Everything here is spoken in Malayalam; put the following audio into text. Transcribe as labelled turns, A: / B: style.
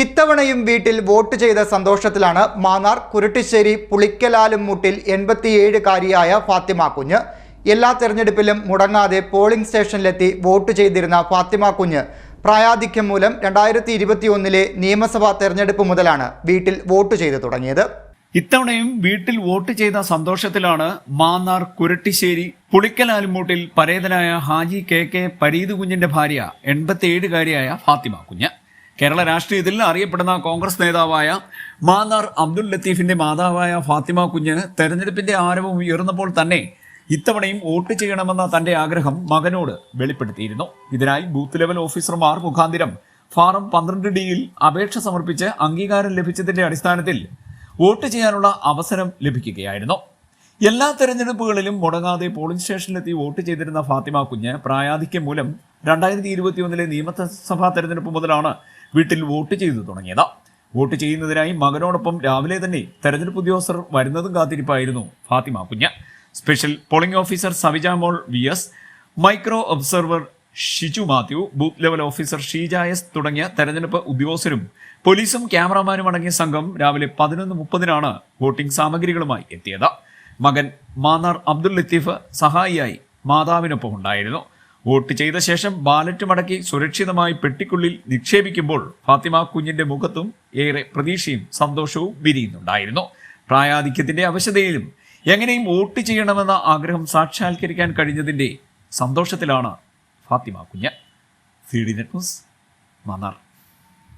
A: ഇത്തവണയും വീട്ടിൽ വോട്ട് ചെയ്ത സന്തോഷത്തിലാണ് മാന്നാർ കുരുട്ടിശ്ശേരി പുളിക്കലാലും മുട്ടിൽ എൺപത്തിയേഴുകാരിയായ ഫാത്തിമ കുഞ്ഞ്. എല്ലാ തെരഞ്ഞെടുപ്പിലും മുടങ്ങാതെ പോളിംഗ് സ്റ്റേഷനിലെത്തി വോട്ട് ചെയ്തിരുന്ന ഫാത്തിമ കുഞ്ഞ്. പ്രായാധിക്യം മൂലം രണ്ടായിരത്തി ഇരുപത്തിയൊന്നിലെ നിയമസഭാ തെരഞ്ഞെടുപ്പ് മുതലാണ് വീട്ടിൽ വോട്ട് ചെയ്തു തുടങ്ങിയത്.
B: ഇത്തവണയും വീട്ടിൽ വോട്ട് ചെയ്ത സന്തോഷത്തിലാണ് മാന്നാർ കുരട്ടിശ്ശേരി പുളിക്കലാലുമൂട്ടിൽ പരേതനായ ഹാജി കെ കെ പരീത് കുഞ്ഞിന്റെ ഭാര്യ എൺപത്തിയേഴുകാരിയായ ഫാത്തിമ കുഞ്ഞ്. കേരള രാഷ്ട്രീയത്തിൽ അറിയപ്പെടുന്ന കോൺഗ്രസ് നേതാവായ മാന്നാർ അബ്ദുൽ ലത്തീഫിന്റെ മാതാവായ ഫാത്തിമ കുഞ്ഞ് തെരഞ്ഞെടുപ്പിന്റെ ആരവം ഉയർന്നപ്പോൾ തന്നെ ഇത്തവണയും വോട്ട് ചെയ്യണമെന്ന തന്റെ ആഗ്രഹം മകനോട് വെളിപ്പെടുത്തിയിരുന്നു. ഇതിനായി ബൂത്ത് ലെവൽ ഓഫീസർമാർ മുഖാന്തിരം ഫാറം പന്ത്രണ്ട് ഡിയിൽ അപേക്ഷ സമർപ്പിച്ച് അംഗീകാരം ലഭിച്ചതിന്റെ അടിസ്ഥാനത്തിൽ വോട്ട് ചെയ്യാനുള്ള അവസരം ലഭിക്കുകയായിരുന്നു. എല്ലാ തെരഞ്ഞെടുപ്പുകളിലും മുടങ്ങാതെ പോളിംഗ് സ്റ്റേഷനിലെത്തി വോട്ട് ചെയ്തിരുന്ന ഫാത്തിമ കുഞ്ഞ് പ്രായാധിക്യം മൂലം രണ്ടായിരത്തി ഇരുപത്തിയൊന്നിലെ നിയമസഭാ തെരഞ്ഞെടുപ്പ് മുതലാണ് വീട്ടിൽ വോട്ട് ചെയ്തു തുടങ്ങിയത്. വോട്ട് ചെയ്യുന്നതിനായി മകനോടൊപ്പം രാവിലെ തന്നെ തെരഞ്ഞെടുപ്പ് ഉദ്യോഗസ്ഥർ വരുന്നതും കാത്തിരിപ്പായിരുന്നു ഫാത്തിമ കുഞ്ഞ്. സ്പെഷ്യൽ പോളിംഗ് ഓഫീസർ സവിജ മോൾ V S micro observer Shiju Mathew booth level officer Sheeja S തുടങ്ങിയ തെരഞ്ഞെടുപ്പ് ഉദ്യോഗസ്ഥരും പോലീസും ക്യാമറമാനും അടങ്ങിയ സംഘം രാവിലെ പതിനൊന്ന് മുപ്പതിനാണ് വോട്ടിംഗ് സാമഗ്രികളുമായി എത്തിയത്. മകൻ മാന്നാർ അബ്ദുൽ ലത്തീഫ് സഹായിയായി മാതാവിനൊപ്പം ഉണ്ടായിരുന്നു വോട്ട് ചെയ്ത ശേഷം ബാലറ്റ് മടക്കി സുരക്ഷിതമായി പെട്ടിക്കുള്ളിൽ നിക്ഷേപിക്കുമ്പോൾ ഫാത്തിമ കുഞ്ഞിന്റെ മുഖത്തും ഏറെ പ്രതീക്ഷയും സന്തോഷവും വിരിയുന്നുണ്ടായിരുന്നു. പ്രായാധിക്യത്തിന്റെ അവശതയിലും എങ്ങനെയും വോട്ട് ചെയ്യണമെന്ന ആഗ്രഹം സാക്ഷാത്കരിക്കാൻ കഴിഞ്ഞതിന്റെ സന്തോഷത്തിലാണ് ഫാത്തിമ കുഞ്ഞ്. C D net news Mannar.